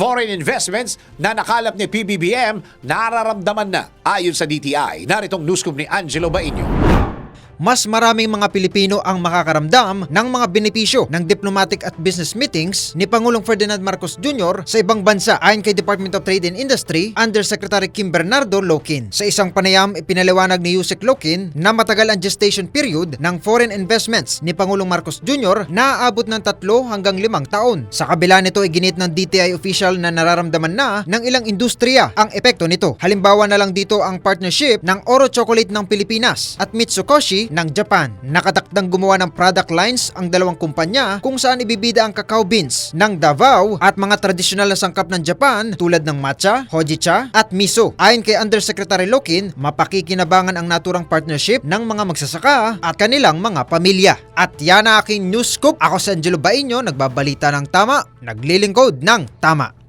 foreign investments na nakalap ni PBBM nararamdaman na ayon sa DTI. Naritong newscoop ni Angelo Bainio. Mas maraming mga Pilipino ang makakaramdam ng mga benepisyo ng diplomatic at business meetings ni Pangulong Ferdinand Marcos Jr. sa ibang bansa ayon kay Department of Trade and Industry Undersecretary Kim Bernardo Lokin. Sa isang panayam, ipinaliwanag ni Yusek Lokin na matagal ang gestation period ng foreign investments ni Pangulong Marcos Jr. na aabot ng tatlo hanggang limang taon. Sa kabila nito, iginit ng DTI official na nararamdaman na ng ilang industriya ang epekto nito. Halimbawa na lang dito ang partnership ng Oro Chocolate ng Pilipinas at Mitsukoshi ng Japan. Nakatakdang gumawa ng product lines ang dalawang kumpanya kung saan ibibida ang cacao beans ng Davao at mga tradisyonal na sangkap ng Japan tulad ng matcha, hojicha at miso. Ayon kay Undersecretary Lokin, mapakikinabangan ang naturang partnership ng mga magsasaka at kanilang mga pamilya. At yan ang aking news scoop. Ako si Angelo Bainyo, nagbabalita ng tama, naglilingkod ng tama.